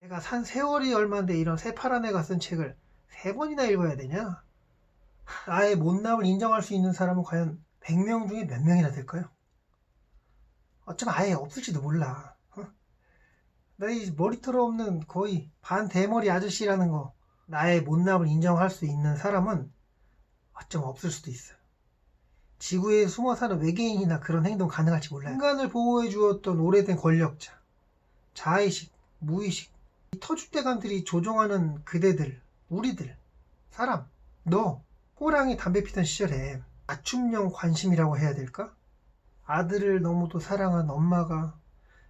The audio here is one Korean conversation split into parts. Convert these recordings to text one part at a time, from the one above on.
내가 산 세월이 얼만데 이런 새파란 애가 쓴 책을 세 번이나 읽어야 되냐? 나의 못남을 인정할 수 있는 사람은 과연 100명 중에 몇 명이나 될까요? 어쩌면 아예 없을지도 몰라. 어? 나이 머리털 없는 거의 반 대머리 아저씨라는 거 나의 못남을 인정할 수 있는 사람은 어쩌면 없을 수도 있어요. 지구에 숨어 사는 외계인이나 그런 행동 가능할지 몰라요. 인간을 보호해 주었던 오래된 권력자, 자의식, 무의식, 이 터줏대감들이 조종하는 그대들, 우리들, 사람, 너, 호랑이 담배 피던 시절에 맞춤형 관심이라고 해야 될까? 아들을 너무도 사랑한 엄마가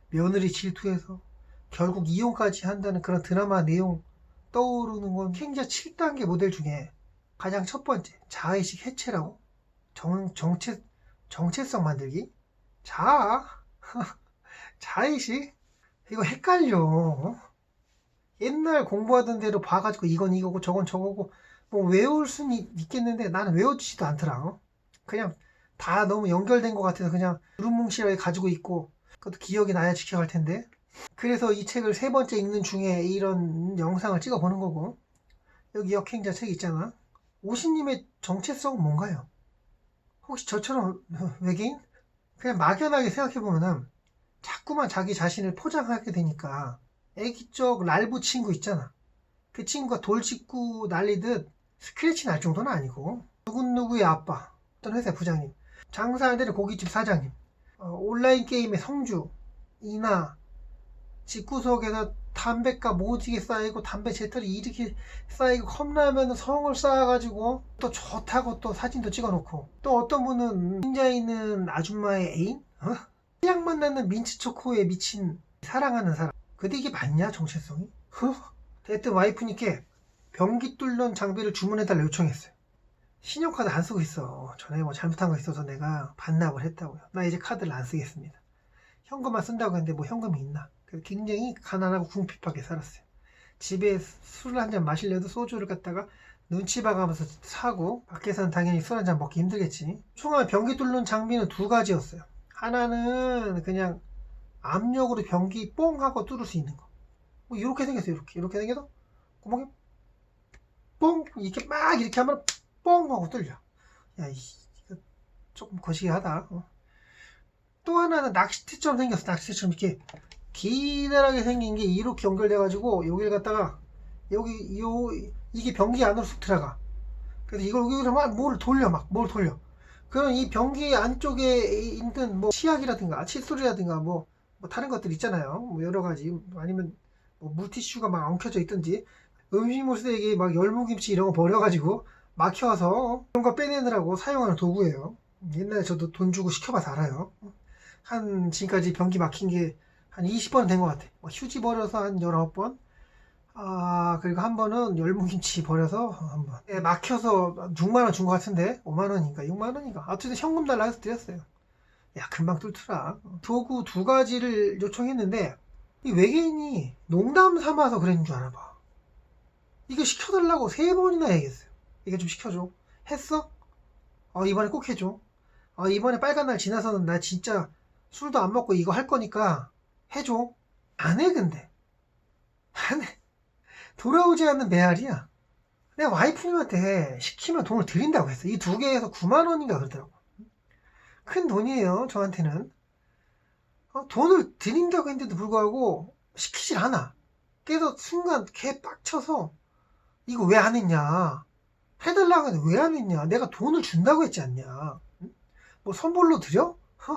며느리 질투해서 결국 이혼까지 한다는 그런 드라마 내용 떠오르는 건 킹자 7단계 모델 중에 가장 첫 번째 자의식 해체라고? 정, 정체, 정체성 만들기? 자, 자의식? 이거 헷갈려. 어? 옛날 공부하던 대로 봐가지고 이건 이거고 저건 저거고 뭐 외울 있- 있겠는데 나는 외워지지도 않더라. 어? 그냥 다 너무 연결된 것 같아서 그냥 두루뭉실하게 가지고 있고 그것도 기억이 나야 지켜갈 텐데 그래서 이 책을 세 번째 읽는 중에 이런 영상을 찍어보는 거고 여기 역행자 책 있잖아 오신님의 정체성은 뭔가요? 혹시 저처럼 외계인? 그냥 막연하게 생각해보면은 자꾸만 자기 자신을 포장하게 되니까 애기 쪽 랄부 친구 있잖아. 그 친구가 돌 짚고 날리듯 스크래치 날 정도는 아니고. 누구누구의 아빠. 어떤 회사 부장님. 장사하는 고깃집 사장님. 어, 온라인 게임의 성주 이나 집구석에서 담배가 오지게 쌓이고 담배 재털이 이렇게 쌓이고 컵라면 성을 쌓아가지고 또 좋다고 또 사진도 찍어놓고. 또 어떤 분은 혼자 있는 아줌마의 애인? 어? 그냥 만나는 민트초코에 미친 사랑하는 사람 근데 이게 맞냐 정체성이? 어? 하여튼 와이프니까 변기 뚫는 장비를 주문해달라 요청했어요. 신용카드 안 쓰고 있어. 전에 뭐 잘못한 거 있어서 내가 반납을 했다고요. 나 이제 카드를 안 쓰겠습니다. 현금만 쓴다고 했는데 뭐 현금이 있나? 그래서 굉장히 가난하고 궁핍하게 살았어요. 집에 술을 한 잔 마시려도 소주를 갖다가 눈치 봐가면서 사고 밖에서는 당연히 술 한 잔 먹기 힘들겠지. 총알 변기 뚫는 장비는 두 가지였어요. 하나는 그냥 압력으로 변기 뽕 하고 뚫을 수 있는 거. 뭐 이렇게 생겼어요 이렇게. 이렇게 생겨서 구멍이 뽕 이렇게 막 이렇게 하면 뽕 하고 뚫려. 야 이, 조금 거시기하다. 어. 또 하나는 낚시대처럼 생겼어 낚시대처럼. 이렇게 기다랗게 생긴 게 이렇게 연결돼 가지고 여기를 갖다가 여기 요 이게 변기 안으로 쑥 들어가. 그래서 이걸 여기서 막 뭐를 돌려 막 뭘 돌려. 그럼 이 변기 안쪽에 있는 뭐 치약이라든가 칫솔이라든가 뭐, 뭐 다른 것들 있잖아요 뭐 여러 가지 아니면 뭐 물티슈가 막 엉켜져 있든지 음식물 쓰레기 막 열무김치 이런 거 버려가지고 막혀서 그런 거 빼내느라고 사용하는 도구예요 옛날에 저도 돈 주고 시켜봐서 알아요 한 지금까지 변기 막힌 게 한 20번 된 것 같아. 뭐 휴지 버려서 한 19번. 아, 그리고 한 번은 열무김치 버려서 한 번. 예, 막혀서 6만 원 준 것 같은데? 5만 원인가? 6만 원인가? 어쨌든 현금 달라 해서 드렸어요. 야, 금방 뚫더라. 도구 두 가지를 요청했는데, 이 외계인이 농담 삼아서 그랬는 줄 알아봐. 이거 시켜달라고 세 번이나 얘기했어요. 이거 좀 시켜줘. 했어? 어, 이번에 꼭 해줘. 어, 이번에 빨간 날 지나서는 나 진짜 술도 안 먹고 이거 할 거니까 해줘. 안 해, 근데. 안 해. 돌아오지 않는 메아리야. 내가 와이프님한테 시키면 돈을 드린다고 했어. 이 두 개에서 9만 원인가 그러더라고. 큰 돈이에요, 저한테는. 어, 돈을 드린다고 했는데도 불구하고 시키질 않아. 그래서 순간 개 빡쳐서 이거 왜 안 했냐. 해달라고 했는데 왜 안 했냐. 내가 돈을 준다고 했지 않냐. 응? 뭐 선물로 드려? 어?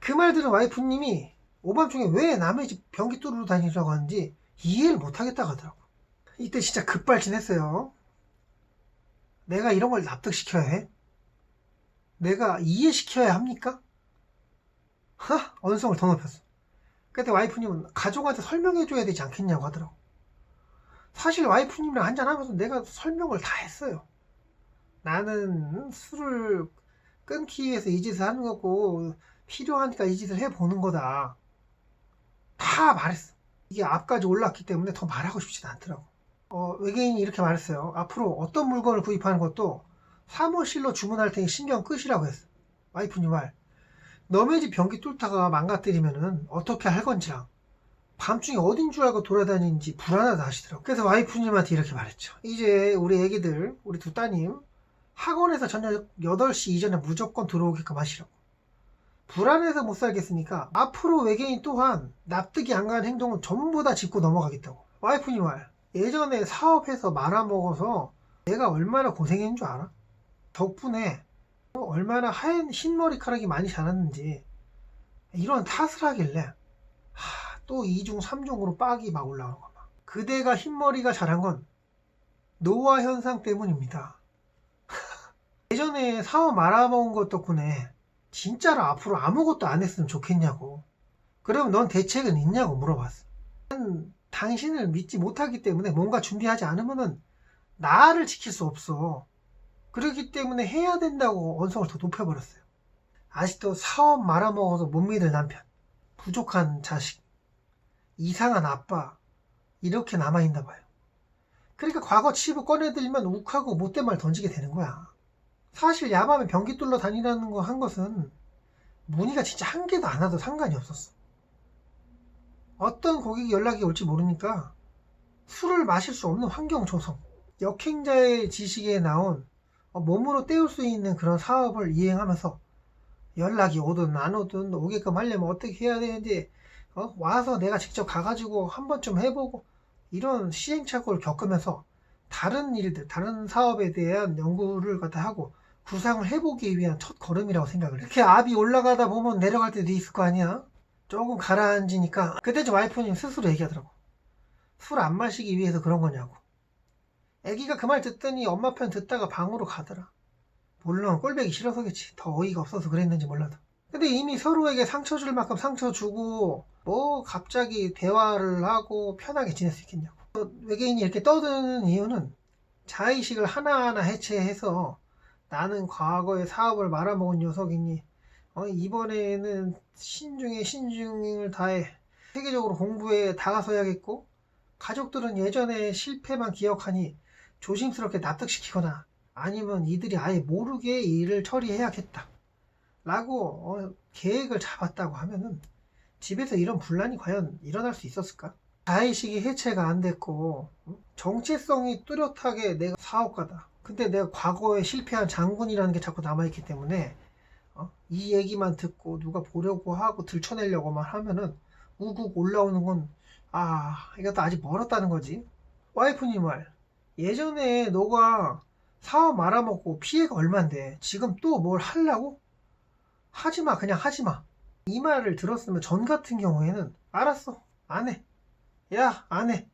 그말 들은 와이프님이 오밤중에 왜 남의 집 변기 뚫으러 다니라고 하는지 이해를 못하겠다 하더라고. 이때 진짜 급발진했어요. 내가 이런 걸 납득시켜야 해? 내가 이해시켜야 합니까? 하? 언성을 더 높였어. 그때 와이프님은 가족한테 설명해줘야 되지 않겠냐고 하더라고. 사실 와이프님이랑 한잔하면서 내가 설명을 다 했어요. 나는 술을 끊기 위해서 이 짓을 하는 거고 필요하니까 이 짓을 해보는 거다. 다 말했어. 이게 앞까지 올랐기 때문에 더 말하고 싶지 않더라고. 어, 외계인이 이렇게 말했어요. 앞으로 어떤 물건을 구입하는 것도 사무실로 주문할 테니 신경 끄시라고 했어. 와이프님 말. 너네 집 변기 뚫다가 망가뜨리면은 어떻게 할 건지랑 밤중에 어딘 줄 알고 돌아다니는지 불안하다 하시더라고요. 그래서 와이프님한테 이렇게 말했죠. 이제 우리 애기들, 우리 두 따님, 학원에서 저녁 8시 이전에 무조건 들어오게끔 하시라고. 불안해서 못 살겠으니까 앞으로 외계인 또한 납득이 안 가는 행동은 전부 다 짚고 넘어가겠다고. 와이프님 말. 예전에 사업해서 말아먹어서 내가 얼마나 고생했는 줄 알아? 덕분에 얼마나 하얀 흰 머리카락이 많이 자랐는지 이런 탓을 하길래 하, 또 2중 3중으로 빡이 막 올라오는 거야. 그대가 흰머리가 자란 건 노화 현상 때문입니다. 예전에 사업 말아먹은 것 덕분에 진짜로 앞으로 아무것도 안 했으면 좋겠냐고. 그럼 넌 대책은 있냐고 물어봤어. 난 당신을 믿지 못하기 때문에 뭔가 준비하지 않으면은 나를 지킬 수 없어. 그렇기 때문에 해야 된다고 언성을 더 높여버렸어요. 아직도 사업 말아먹어서 못 믿을 남편, 부족한 자식, 이상한 아빠, 이렇게 남아있나 봐요. 그러니까 과거 치부 꺼내들면 욱하고 못된 말 던지게 되는 거야. 사실 야밤에 변기 뚫러 다니라는 거 한 것은 문의가 진짜 한 개도 안 와도 상관이 없었어. 어떤 고객이 연락이 올지 모르니까 술을 마실 수 없는 환경 조성, 역행자의 지식에 나온 어, 몸으로 때울 수 있는 그런 사업을 이행하면서 연락이 오든 안 오든 오게끔 하려면 어떻게 해야 되는지 어? 와서 내가 직접 가가지고 한 번쯤 해보고 이런 시행착오를 겪으면서 다른 일들, 다른 사업에 대한 연구를 갖다 하고 구상을 해보기 위한 첫 걸음이라고 생각을 해. 이렇게 압이 올라가다 보면 내려갈 때도 있을 거 아니야? 조금 가라앉으니까 그때 저 와이프님 스스로 얘기하더라고. 술 안 마시기 위해서 그런 거냐고. 애기가 그 말 듣더니 엄마 편 듣다가 방으로 가더라. 물론 꼴배기 싫어서겠지. 더 어이가 없어서 그랬는지 몰라도. 근데 이미 서로에게 상처 줄 만큼 상처 주고 뭐 갑자기 대화를 하고 편하게 지낼 수 있겠냐고. 외계인이 이렇게 떠드는 이유는 자의식을 하나하나 해체해서 나는 과거의 사업을 말아먹은 녀석이니 어, 이번에는 신중에 신중을 다해 세계적으로 공부에 다가서야겠고 가족들은 예전의 실패만 기억하니 조심스럽게 납득시키거나 아니면 이들이 아예 모르게 일을 처리해야겠다 라고 어, 계획을 잡았다고 하면은 집에서 이런 분란이 과연 일어날 수 있었을까? 자의식이 해체가 안 됐고 어? 정체성이 뚜렷하게 내가 사업가다 근데 내가 과거에 실패한 장군이라는 게 자꾸 남아있기 때문에 어? 이 얘기만 듣고 누가 보려고 하고 들춰내려고만 하면은 우국 올라오는 건 아, 이것도 아직 멀었다는 거지. 와이프님 말. 예전에 너가 사업 말아먹고 피해가 얼만데 지금 또 뭘 하려고? 하지마, 그냥 하지마. 이 말을 들었으면 전 같은 경우에는 알았어, 안 해. 야, 안 해.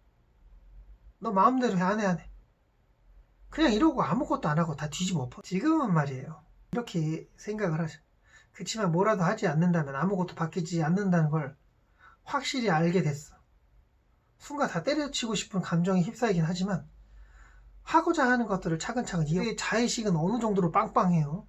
너 마음대로 해, 안 해, 안 해. 그냥 이러고 아무것도 안 하고 다 뒤집어 엎어. 지금은 말이에요. 이렇게 생각을 하죠. 그치만 뭐라도 하지 않는다면 아무것도 바뀌지 않는다는 걸 확실히 알게 됐어. 순간 다 때려치고 싶은 감정이 휩싸이긴 하지만 하고자 하는 것들을 차근차근 이해 자의식은 어느 정도로 빵빵해요.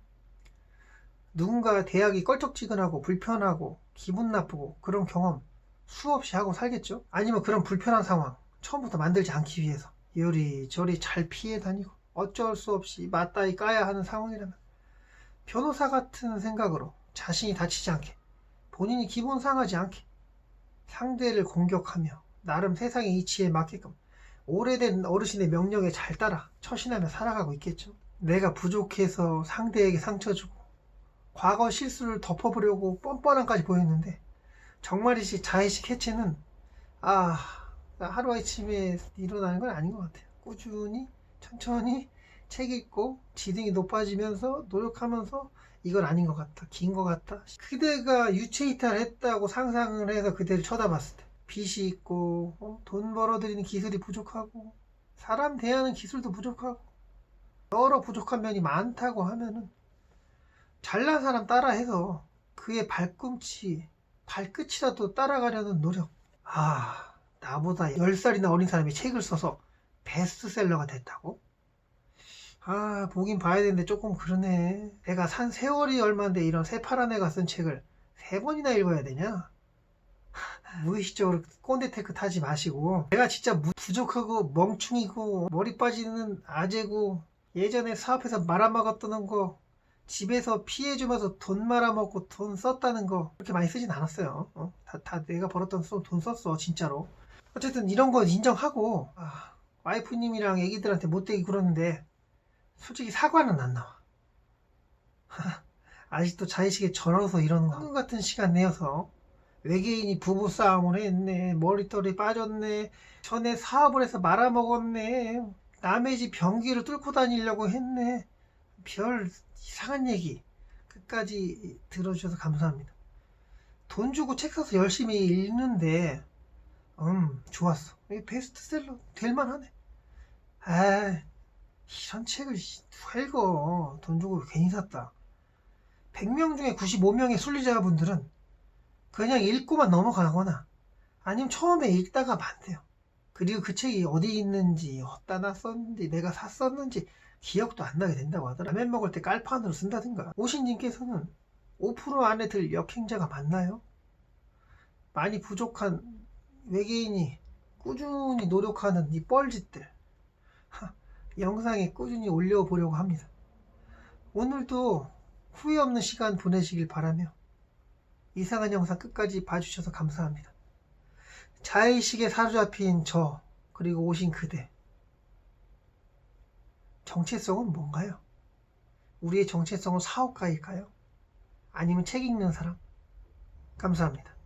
누군가 대학이 껄쩍지근하고 불편하고 기분 나쁘고 그런 경험 수없이 하고 살겠죠? 아니면 그런 불편한 상황 처음부터 만들지 않기 위해서 요리저리 잘 피해 다니고 어쩔 수 없이 맞다이 까야 하는 상황이라면 변호사 같은 생각으로 자신이 다치지 않게 본인이 기분 상하지 않게 상대를 공격하며 나름 세상의 이치에 맞게끔 오래된 어르신의 명령에 잘 따라 처신하며 살아가고 있겠죠. 내가 부족해서 상대에게 상처 주고 과거 실수를 덮어보려고 뻔뻔한까지 보였는데 정말이지 자의식 해체는 아 하루아침에 일어나는 건 아닌 것 같아요. 꾸준히 천천히 책 읽고 지능이 높아지면서 노력하면서 이건 아닌 것 같다. 긴 것 같다. 그대가 유체 이탈했다고 상상을 해서 그대를 쳐다봤을 때 빚이 있고 어? 돈 벌어들이는 기술이 부족하고 사람 대하는 기술도 부족하고 여러 부족한 면이 많다고 하면은 잘난 사람 따라해서 그의 발꿈치 발끝이라도 따라가려는 노력 아 나보다 10살이나 어린 사람이 책을 써서 베스트셀러가 됐다고? 아 보긴 봐야 되는데 조금 그러네 내가 산 세월이 얼만데 이런 새파란 애가 쓴 책을 세 번이나 읽어야 되냐? 무의식적으로 꼰대 테크 타지 마시고 내가 진짜 무- 부족하고 멍충이고 머리 빠지는 아재고 예전에 사업해서 말아먹었던 거 집에서 피해주면서 돈 말아먹고 돈 썼다는 거 그렇게 많이 쓰진 않았어요. 어? 다, 다 내가 벌었던 돈- 돈 썼어, 진짜로. 어쨌든 이런 거 인정하고, 아, 와이프님이랑 애기들한테 못되게 그러는데, 솔직히 사과는 안 나와. 아직도 자의식에 절어서 이러는 거. 황금 같은 시간 내어서, 외계인이 부부싸움을 했네, 머리털이 빠졌네, 전에 사업을 해서 말아먹었네, 남의 집 변기를 뚫고 다니려고 했네, 별 이상한 얘기 끝까지 들어주셔서 감사합니다. 돈 주고 책 사서 열심히 읽는데 음 좋았어. 이 베스트셀러 될만하네. 아 이런 책을 씨, 누가 읽어. 돈 주고 괜히 샀다. 100명 중에 95명의 순리자분들은 그냥 읽고만 넘어가거나 아니면 처음에 읽다가 만대요. 그리고 그 책이 어디 있는지 어디다 놨었는지 내가 샀었는지 기억도 안 나게 된다고 하더라. 라면 먹을 때 깔판으로 쓴다든가. 오신님께서는 5% 안에 들 역행자가 맞나요? 많이 부족한 외계인이 꾸준히 노력하는 이 뻘짓들. 하, 영상에 꾸준히 올려보려고 합니다. 오늘도 후회 없는 시간 보내시길 바라며 이상한 영상 끝까지 봐주셔서 감사합니다. 자의식에 사로잡힌 저, 그리고 오신 그대. 정체성은 뭔가요? 우리의 정체성은 사업가일까요? 아니면 책 읽는 사람? 감사합니다.